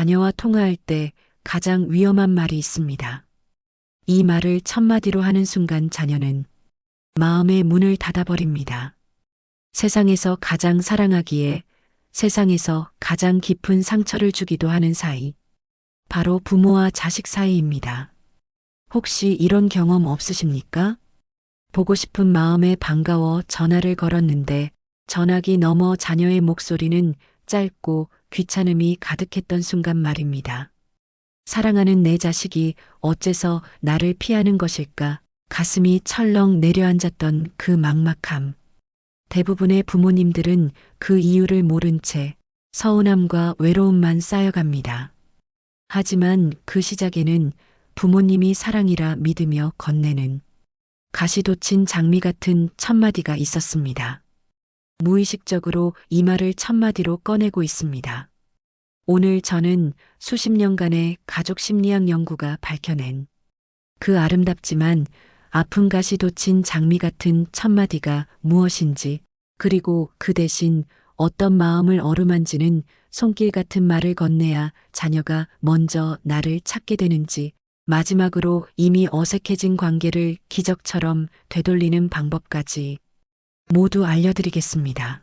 자녀와 통화할 때 가장 위험한 말이 있습니다. 이 말을 첫마디로 하는 순간 자녀는 마음의 문을 닫아버립니다. 세상에서 가장 사랑하기에 세상에서 가장 깊은 상처를 주기도 하는 사이. 바로 부모와 자식 사이입니다. 혹시 이런 경험 없으십니까? 보고 싶은 마음에 반가워 전화를 걸었는데 전화기 너머 자녀의 목소리는 짧고 귀찮음이 가득했던 순간 말입니다. 사랑하는 내 자식이 어째서 나를 피하는 것일까? 가슴이 철렁 내려앉았던 그 막막함. 대부분의 부모님들은 그 이유를 모른 채 서운함과 외로움만 쌓여갑니다. 하지만 그 시작에는 부모님이 사랑이라 믿으며 건네는 가시돋친 장미 같은 첫마디가 있었습니다. 무의식적으로 이 말을 첫마디로 꺼내고 있습니다. 오늘 저는 수십 년간의 가족 심리학 연구가 밝혀낸 그 아름답지만 아픈 가시 돋친 장미 같은 첫마디가 무엇인지 그리고 그 대신 어떤 마음을 어루만지는 손길 같은 말을 건네야 자녀가 먼저 나를 찾게 되는지 마지막으로 이미 어색해진 관계를 기적처럼 되돌리는 방법까지 모두 알려드리겠습니다.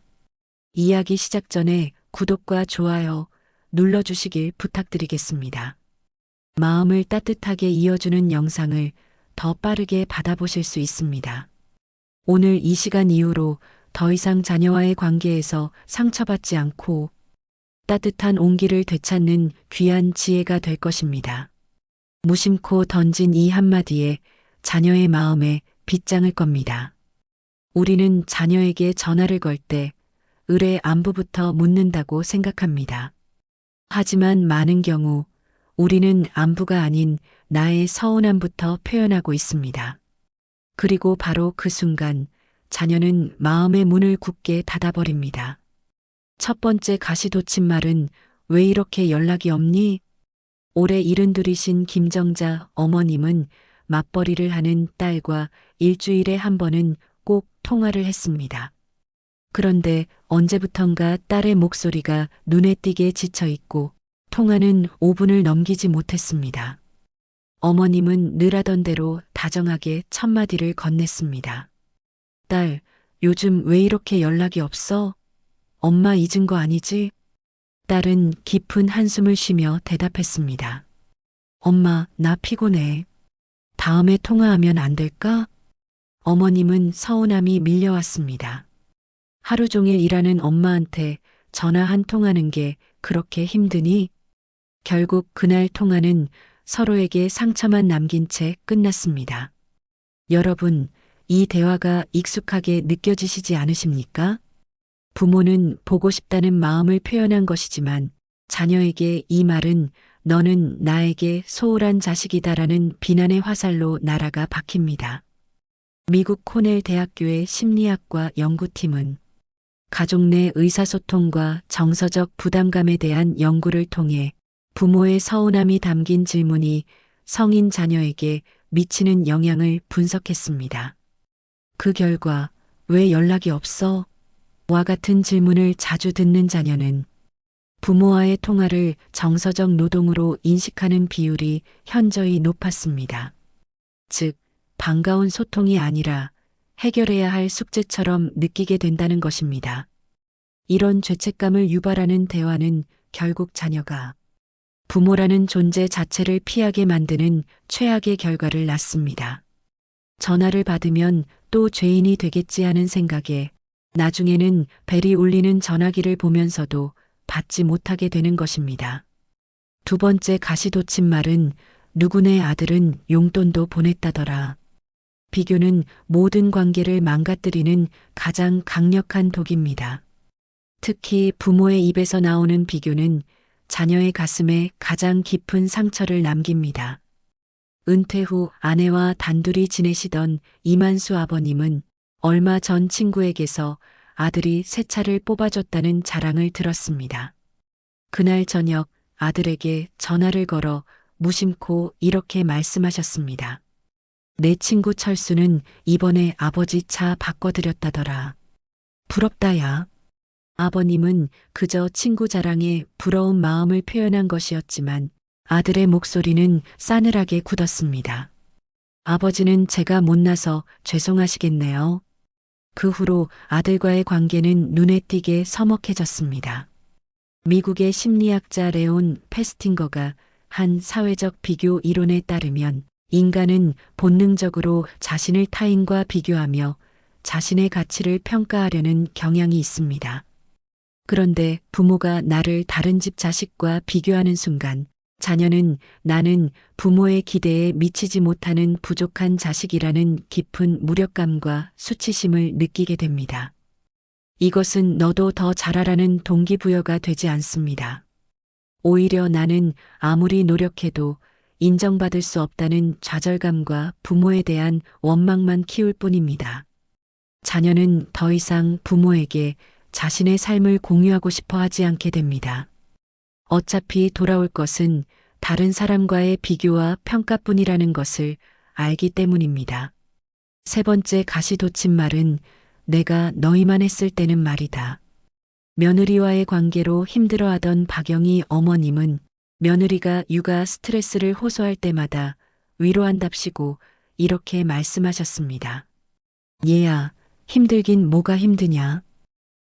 이야기 시작 전에 구독과 좋아요 눌러주시길 부탁드리겠습니다. 마음을 따뜻하게 이어주는 영상을 더 빠르게 받아보실 수 있습니다. 오늘 이 시간 이후로 더 이상 자녀와의 관계에서 상처받지 않고 따뜻한 온기를 되찾는 귀한 지혜가 될 것입니다. 무심코 던진 이 한마디에 자녀의 마음에 빗장을 겁니다. 우리는 자녀에게 전화를 걸때 의뢰 안부부터 묻는다고 생각합니다. 하지만 많은 경우 우리는 안부가 아닌 나의 서운함부터 표현하고 있습니다. 그리고 바로 그 순간 자녀는 마음의 문을 굳게 닫아버립니다. 첫 번째 가시돋친 말은 왜 이렇게 연락이 없니? 올해 일흔 둘이신 김정자 어머님은 맞벌이를 하는 딸과 일주일에 한 번은 꼭 통화를 했습니다. 그런데 언제부턴가 딸의 목소리가 눈에 띄게 지쳐 있고 통화는 5분을 넘기지 못했습니다. 어머님은 늘 하던 대로 다정하게 첫마디를 건넸습니다. 딸, 요즘 왜 이렇게 연락이 없어? 엄마 잊은 거 아니지? 딸은 깊은 한숨을 쉬며 대답했습니다. 엄마, 나 피곤해. 다음에 통화하면 안 될까? 어머님은 서운함이 밀려왔습니다. 하루 종일 일하는 엄마한테 전화 한 통하는 게 그렇게 힘드니? 결국 그날 통화는 서로에게 상처만 남긴 채 끝났습니다. 여러분, 이 대화가 익숙하게 느껴지시지 않으십니까? 부모는 보고 싶다는 마음을 표현한 것이지만 자녀에게 이 말은 너는 나에게 소홀한 자식이다라는 비난의 화살로 나라가 박힙니다. 미국 코넬 대학교의 심리학과 연구팀은 가족 내 의사소통과 정서적 부담감에 대한 연구를 통해 부모의 서운함이 담긴 질문이 성인 자녀에게 미치는 영향을 분석했습니다. 그 결과 왜 연락이 없어? 와 같은 질문을 자주 듣는 자녀는 부모와의 통화를 정서적 노동으로 인식하는 비율이 현저히 높았습니다. 즉, 반가운 소통이 아니라 해결해야 할 숙제처럼 느끼게 된다는 것입니다. 이런 죄책감을 유발하는 대화는 결국 자녀가 부모라는 존재 자체를 피하게 만드는 최악의 결과를 낳습니다. 전화를 받으면 또 죄인이 되겠지 하는 생각에 나중에는 벨이 울리는 전화기를 보면서도 받지 못하게 되는 것입니다. 두 번째 가시돋친 말은 누구네 아들은 용돈도 보냈다더라. 비교는 모든 관계를 망가뜨리는 가장 강력한 독입니다. 특히 부모의 입에서 나오는 비교는 자녀의 가슴에 가장 깊은 상처를 남깁니다. 은퇴 후 아내와 단둘이 지내시던 이만수 아버님은 얼마 전 친구에게서 아들이 새 차를 뽑아줬다는 자랑을 들었습니다. 그날 저녁 아들에게 전화를 걸어 무심코 이렇게 말씀하셨습니다. 내 친구 철수는 이번에 아버지 차 바꿔드렸다더라. 부럽다야. 아버님은 그저 친구 자랑에 부러운 마음을 표현한 것이었지만 아들의 목소리는 싸늘하게 굳었습니다. 아버지는 제가 못나서 죄송하시겠네요. 그 후로 아들과의 관계는 눈에 띄게 서먹해졌습니다. 미국의 심리학자 레온 페스팅거가 한 사회적 비교 이론에 따르면 인간은 본능적으로 자신을 타인과 비교하며 자신의 가치를 평가하려는 경향이 있습니다. 그런데 부모가 나를 다른 집 자식과 비교하는 순간 자녀는 나는 부모의 기대에 미치지 못하는 부족한 자식이라는 깊은 무력감과 수치심을 느끼게 됩니다. 이것은 너도 더 잘하라는 동기부여가 되지 않습니다. 오히려 나는 아무리 노력해도 인정받을 수 없다는 좌절감과 부모에 대한 원망만 키울 뿐입니다. 자녀는 더 이상 부모에게 자신의 삶을 공유하고 싶어 하지 않게 됩니다. 어차피 돌아올 것은 다른 사람과의 비교와 평가뿐이라는 것을 알기 때문입니다. 세 번째 가시돋친 말은 내가 너희만 했을 때는 말이다. 며느리와의 관계로 힘들어하던 박영희 어머님은 며느리가 육아 스트레스를 호소할 때마다 위로한답시고 이렇게 말씀하셨습니다. 얘야, 힘들긴 뭐가 힘드냐.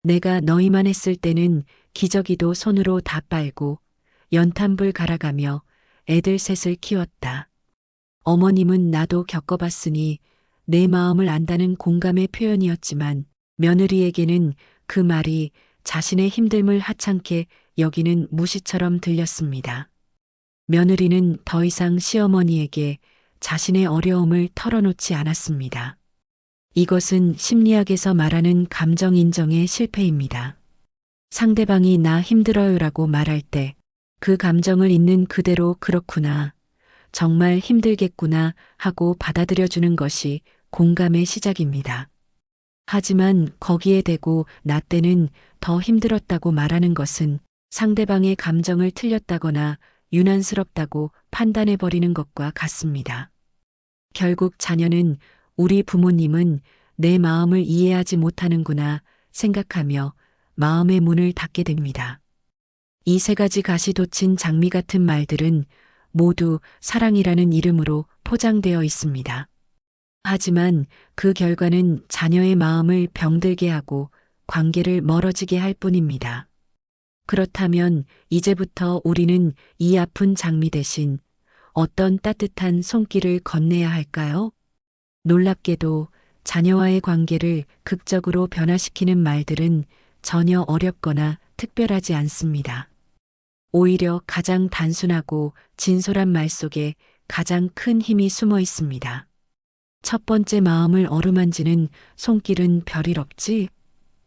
내가 너희만 했을 때는 기저귀도 손으로 다 빨고 연탄불 갈아가며 애들 셋을 키웠다. 어머님은 나도 겪어봤으니 내 마음을 안다는 공감의 표현이었지만 며느리에게는 그 말이 자신의 힘듦을 하찮게 여기는 무시처럼 들렸습니다. 며느리는 더 이상 시어머니에게 자신의 어려움을 털어놓지 않았습니다. 이것은 심리학에서 말하는 감정 인정의 실패입니다. 상대방이 나 힘들어요라고 말할 때 그 감정을 있는 그대로 그렇구나. 정말 힘들겠구나 하고 받아들여주는 것이 공감의 시작입니다. 하지만 거기에 대고 나 때는 더 힘들었다고 말하는 것은 상대방의 감정을 틀렸다거나 유난스럽다고 판단해버리는 것과 같습니다. 결국 자녀는 우리 부모님은 내 마음을 이해하지 못하는구나 생각하며 마음의 문을 닫게 됩니다. 이 세 가지 가시 돋친 장미 같은 말들은 모두 사랑이라는 이름으로 포장되어 있습니다. 하지만 그 결과는 자녀의 마음을 병들게 하고 관계를 멀어지게 할 뿐입니다. 그렇다면 이제부터 우리는 이 아픈 장미 대신 어떤 따뜻한 손길을 건네야 할까요? 놀랍게도 자녀와의 관계를 극적으로 변화시키는 말들은 전혀 어렵거나 특별하지 않습니다. 오히려 가장 단순하고 진솔한 말 속에 가장 큰 힘이 숨어 있습니다. 첫 번째 마음을 어루만지는 손길은 별일 없지.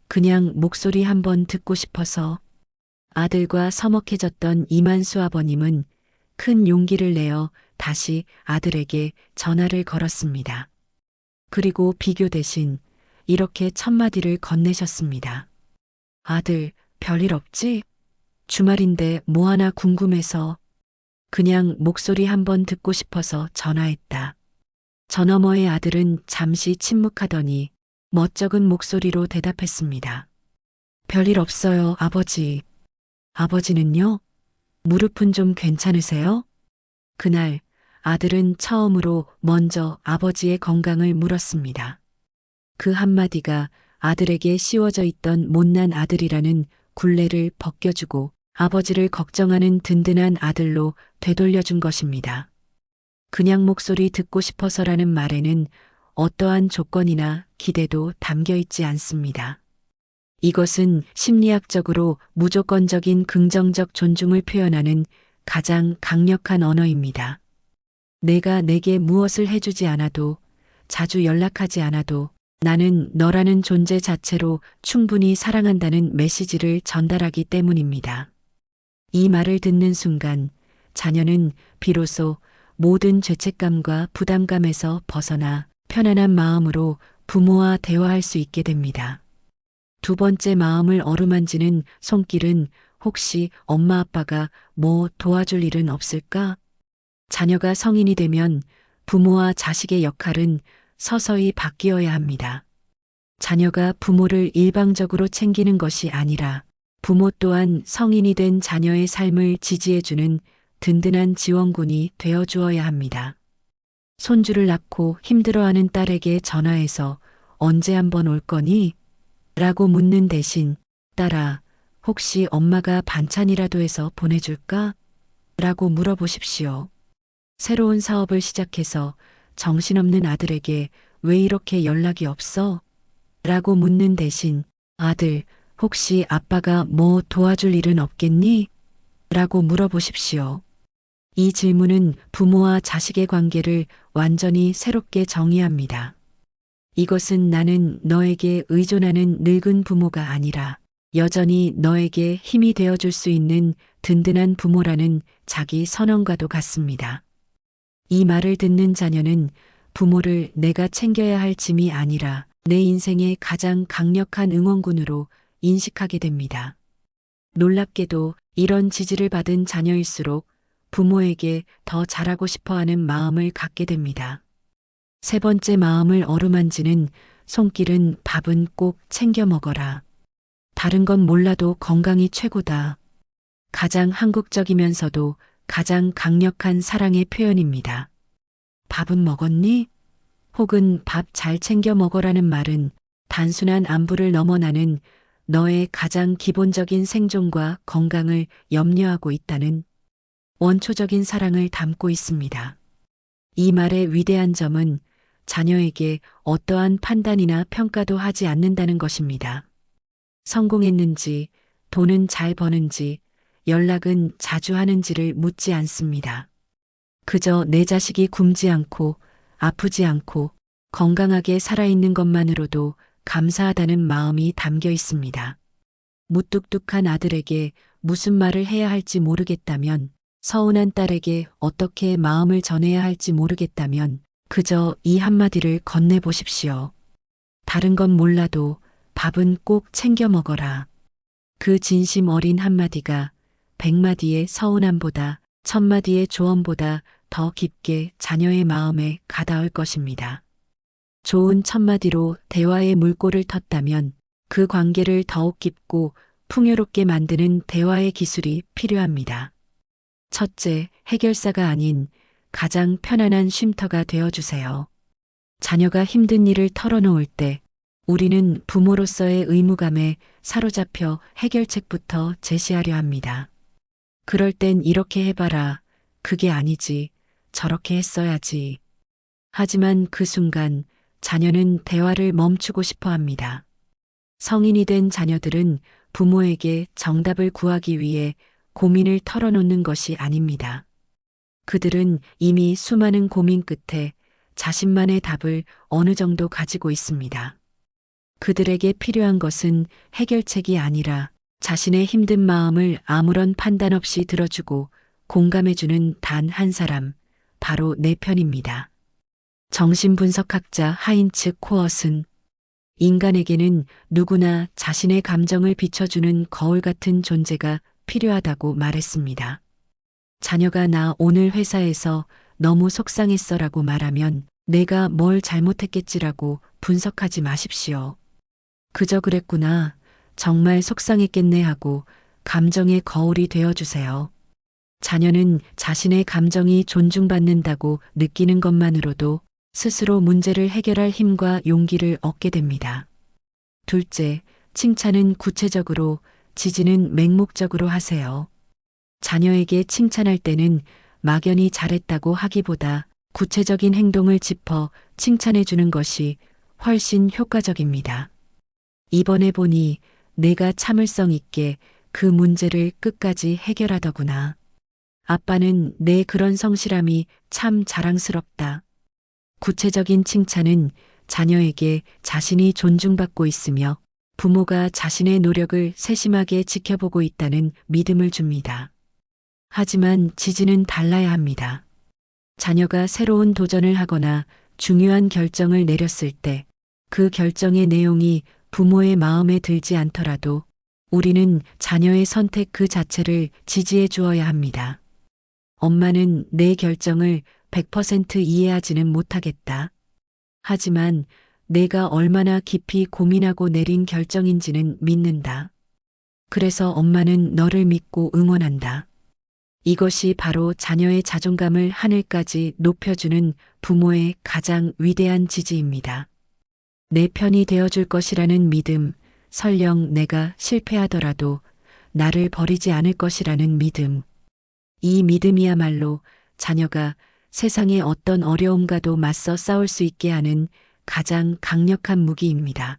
그냥 목소리 한번 듣고 싶어서 아들과 서먹해졌던 이만수 아버님은 큰 용기를 내어 다시 아들에게 전화를 걸었습니다. 그리고 비교 대신 이렇게 첫마디를 건네셨습니다. 아들, 별일 없지? 주말인데 뭐 하나 궁금해서 그냥 목소리 한번 듣고 싶어서 전화했다. 저 너머의 아들은 잠시 침묵하더니 멋쩍은 목소리로 대답했습니다. 별일 없어요, 아버지. 아버지는요? 무릎은 좀 괜찮으세요? 그날 아들은 처음으로 먼저 아버지의 건강을 물었습니다. 그 한마디가 아들에게 씌워져 있던 못난 아들이라는 굴레를 벗겨주고 아버지를 걱정하는 든든한 아들로 되돌려준 것입니다. 그냥 목소리 듣고 싶어서라는 말에는 어떠한 조건이나 기대도 담겨 있지 않습니다. 이것은 심리학적으로 무조건적인 긍정적 존중을 표현하는 가장 강력한 언어입니다. 내가 내게 무엇을 해주지 않아도 자주 연락하지 않아도 나는 너라는 존재 자체로 충분히 사랑한다는 메시지를 전달하기 때문입니다. 이 말을 듣는 순간 자녀는 비로소 모든 죄책감과 부담감에서 벗어나 편안한 마음으로 부모와 대화할 수 있게 됩니다. 두 번째 마음을 어루만지는 손길은 혹시 엄마 아빠가 뭐 도와줄 일은 없을까? 자녀가 성인이 되면 부모와 자식의 역할은 서서히 바뀌어야 합니다. 자녀가 부모를 일방적으로 챙기는 것이 아니라 부모 또한 성인이 된 자녀의 삶을 지지해주는 든든한 지원군이 되어 주어야 합니다. 손주를 낳고 힘들어하는 딸에게 전화해서 언제 한번 올 거니? 라고 묻는 대신 딸아, 혹시 엄마가 반찬이라도 해서 보내줄까? 라고 물어보십시오. 새로운 사업을 시작해서 정신없는 아들에게 왜 이렇게 연락이 없어? 라고 묻는 대신 아들, 혹시 아빠가 뭐 도와줄 일은 없겠니? 라고 물어보십시오. 이 질문은 부모와 자식의 관계를 완전히 새롭게 정의합니다. 이것은 나는 너에게 의존하는 늙은 부모가 아니라 여전히 너에게 힘이 되어줄 수 있는 든든한 부모라는 자기 선언과도 같습니다. 이 말을 듣는 자녀는 부모를 내가 챙겨야 할 짐이 아니라 내 인생의 가장 강력한 응원군으로 인식하게 됩니다. 놀랍게도 이런 지지를 받은 자녀일수록 부모에게 더 잘하고 싶어 하는 마음을 갖게 됩니다. 세 번째 마음을 어루만지는 손길은 밥은 꼭 챙겨 먹어라. 다른 건 몰라도 건강이 최고다. 가장 한국적이면서도 가장 강력한 사랑의 표현입니다. 밥은 먹었니? 혹은 밥 잘 챙겨 먹어라는 말은 단순한 안부를 넘어나는 너의 가장 기본적인 생존과 건강을 염려하고 있다는 원초적인 사랑을 담고 있습니다. 이 말의 위대한 점은 자녀에게 어떠한 판단이나 평가도 하지 않는다는 것입니다. 성공했는지, 돈은 잘 버는지, 연락은 자주 하는지를 묻지 않습니다. 그저 내 자식이 굶지 않고 아프지 않고 건강하게 살아있는 것만으로도 감사하다는 마음이 담겨 있습니다. 무뚝뚝한 아들에게 무슨 말을 해야 할지 모르겠다면, 서운한 딸에게 어떻게 마음을 전해야 할지 모르겠다면, 그저 이 한마디를 건네보십시오. 다른 건 몰라도 밥은 꼭 챙겨 먹어라. 그 진심 어린 한마디가 백마디의 서운함보다 천마디의 조언보다 더 깊게 자녀의 마음에 가닿을 것입니다. 좋은 첫마디로 대화의 물꼬를 텄다면 그 관계를 더욱 깊고 풍요롭게 만드는 대화의 기술이 필요합니다. 첫째, 해결사가 아닌 가장 편안한 쉼터가 되어주세요. 자녀가 힘든 일을 털어놓을 때 우리는 부모로서의 의무감에 사로잡혀 해결책부터 제시하려 합니다. 그럴 땐 이렇게 해봐라. 그게 아니지. 저렇게 했어야지. 하지만 그 순간 자녀는 대화를 멈추고 싶어 합니다. 성인이 된 자녀들은 부모에게 정답을 구하기 위해 고민을 털어놓는 것이 아닙니다. 그들은 이미 수많은 고민 끝에 자신만의 답을 어느 정도 가지고 있습니다. 그들에게 필요한 것은 해결책이 아니라 자신의 힘든 마음을 아무런 판단 없이 들어주고 공감해주는 단 한 사람, 바로 내 편입니다. 정신분석학자 하인츠 코엇은 인간에게는 누구나 자신의 감정을 비춰주는 거울 같은 존재가 필요하다고 말했습니다. 자녀가 나 오늘 회사에서 너무 속상했어 라고 말하면 내가 뭘 잘못했겠지라고 분석하지 마십시오. 그저 그랬구나. 정말 속상했겠네 하고 감정의 거울이 되어주세요. 자녀는 자신의 감정이 존중받는다고 느끼는 것만으로도 스스로 문제를 해결할 힘과 용기를 얻게 됩니다. 둘째, 칭찬은 구체적으로, 지지는 맹목적으로 하세요. 자녀에게 칭찬할 때는 막연히 잘했다고 하기보다 구체적인 행동을 짚어 칭찬해 주는 것이 훨씬 효과적입니다. 이번에 보니 내가 참을성 있게 그 문제를 끝까지 해결하더구나. 아빠는 내 그런 성실함이 참 자랑스럽다. 구체적인 칭찬은 자녀에게 자신이 존중받고 있으며 부모가 자신의 노력을 세심하게 지켜보고 있다는 믿음을 줍니다. 하지만 지지는 달라야 합니다. 자녀가 새로운 도전을 하거나 중요한 결정을 내렸을 때 그 결정의 내용이 부모의 마음에 들지 않더라도 우리는 자녀의 선택 그 자체를 지지해 주어야 합니다. 엄마는 내 결정을 100% 이해하지는 못하겠다. 하지만 내가 얼마나 깊이 고민하고 내린 결정인지는 믿는다. 그래서 엄마는 너를 믿고 응원한다. 이것이 바로 자녀의 자존감을 하늘까지 높여주는 부모의 가장 위대한 지지입니다. 내 편이 되어줄 것이라는 믿음, 설령 내가 실패하더라도 나를 버리지 않을 것이라는 믿음. 이 믿음이야말로 자녀가 세상의 어떤 어려움과도 맞서 싸울 수 있게 하는 가장 강력한 무기입니다.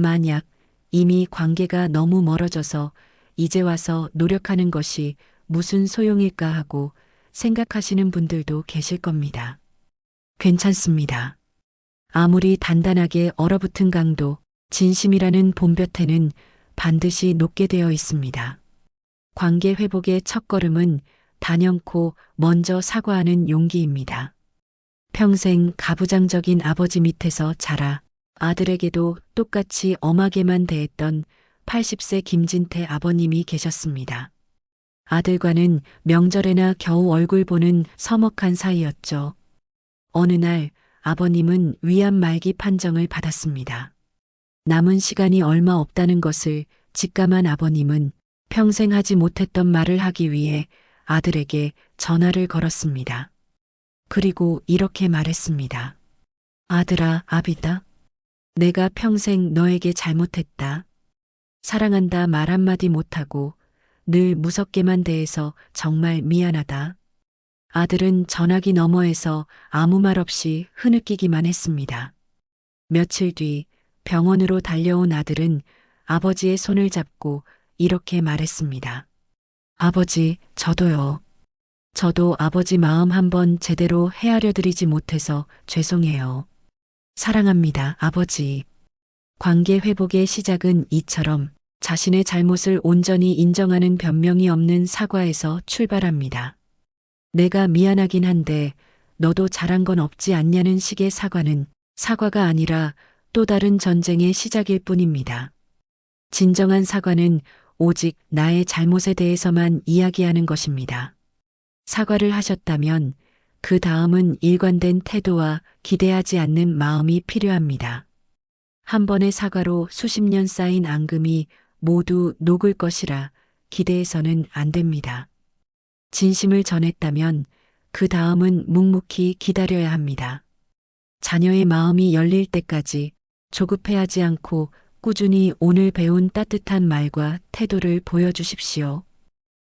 만약 이미 관계가 너무 멀어져서 이제 와서 노력하는 것이 무슨 소용일까 하고 생각하시는 분들도 계실 겁니다. 괜찮습니다. 아무리 단단하게 얼어붙은 강도, 진심이라는 봄볕에는 반드시 녹게 되어 있습니다. 관계 회복의 첫걸음은 단연코 먼저 사과하는 용기입니다. 평생 가부장적인 아버지 밑에서 자라 아들에게도 똑같이 엄하게만 대했던 80세 김진태 아버님이 계셨습니다. 아들과는 명절에나 겨우 얼굴 보는 서먹한 사이였죠. 어느 날 아버님은 위암 말기 판정을 받았습니다. 남은 시간이 얼마 없다는 것을 직감한 아버님은 평생 하지 못했던 말을 하기 위해 아들에게 전화를 걸었습니다. 그리고 이렇게 말했습니다. 아들아, 아비다. 내가 평생 너에게 잘못했다. 사랑한다 말 한마디 못하고 늘 무섭게만 대해서 정말 미안하다. 아들은 전화기 너머에서 아무 말 없이 흐느끼기만 했습니다. 며칠 뒤 병원으로 달려온 아들은 아버지의 손을 잡고 이렇게 말했습니다. 아버지, 저도요. 저도 아버지 마음 한번 제대로 헤아려 드리지 못해서 죄송해요. 사랑합니다, 아버지. 관계 회복의 시작은 이처럼 자신의 잘못을 온전히 인정하는 변명이 없는 사과에서 출발합니다. 내가 미안하긴 한데 너도 잘한 건 없지 않냐는 식의 사과는 사과가 아니라 또 다른 전쟁의 시작일 뿐입니다. 진정한 사과는 오직 나의 잘못에 대해서만 이야기하는 것입니다. 사과를 하셨다면 그 다음은 일관된 태도와 기대하지 않는 마음이 필요합니다. 한 번의 사과로 수십 년 쌓인 앙금이 모두 녹을 것이라 기대해서는 안 됩니다. 진심을 전했다면 그 다음은 묵묵히 기다려야 합니다. 자녀의 마음이 열릴 때까지 조급해하지 않고 꾸준히 오늘 배운 따뜻한 말과 태도를 보여주십시오.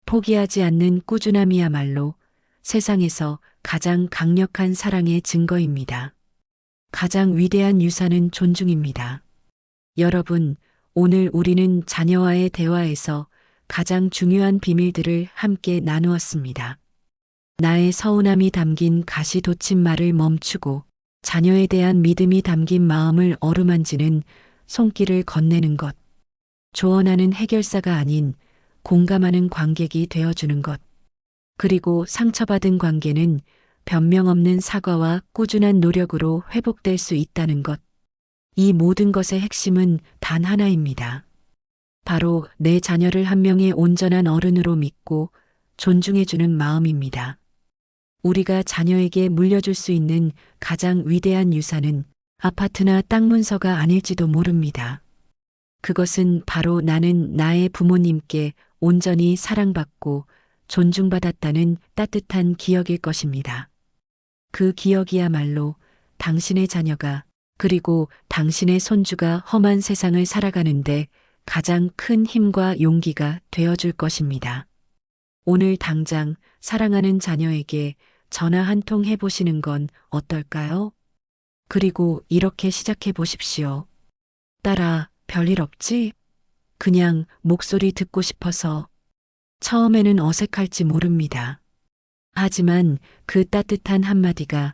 포기하지 않는 꾸준함이야말로 세상에서 가장 강력한 사랑의 증거입니다. 가장 위대한 유산은 존중입니다. 여러분, 오늘 우리는 자녀와의 대화에서 가장 중요한 비밀들을 함께 나누었습니다. 나의 서운함이 담긴 가시돋친 말을 멈추고 자녀에 대한 믿음이 담긴 마음을 어루만지는 손길을 건네는 것. 조언하는 해결사가 아닌 공감하는 관객이 되어주는 것. 그리고 상처받은 관계는 변명 없는 사과와 꾸준한 노력으로 회복될 수 있다는 것. 이 모든 것의 핵심은 단 하나입니다. 바로 내 자녀를 한 명의 온전한 어른으로 믿고 존중해주는 마음입니다. 우리가 자녀에게 물려줄 수 있는 가장 위대한 유산은 아파트나 땅 문서가 아닐지도 모릅니다. 그것은 바로 나는 나의 부모님께 온전히 사랑받고 존중받았다는 따뜻한 기억일 것입니다. 그 기억이야말로 당신의 자녀가 그리고 당신의 손주가 험한 세상을 살아가는데 가장 큰 힘과 용기가 되어줄 것입니다. 오늘 당장 사랑하는 자녀에게 전화 한 통 해보시는 건 어떨까요? 그리고 이렇게 시작해 보십시오. 딸아, 별일 없지? 그냥 목소리 듣고 싶어서 처음에는 어색할지 모릅니다. 하지만 그 따뜻한 한마디가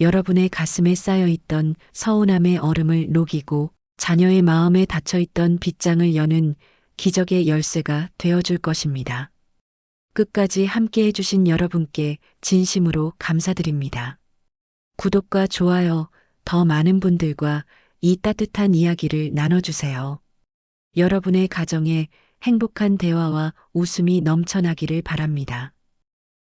여러분의 가슴에 쌓여 있던 서운함의 얼음을 녹이고 자녀의 마음에 닫혀 있던 빗장을 여는 기적의 열쇠가 되어줄 것입니다. 끝까지 함께 해주신 여러분께 진심으로 감사드립니다. 구독과 좋아요, 더 많은 분들과 이 따뜻한 이야기를 나눠주세요. 여러분의 가정에 행복한 대화와 웃음이 넘쳐나기를 바랍니다.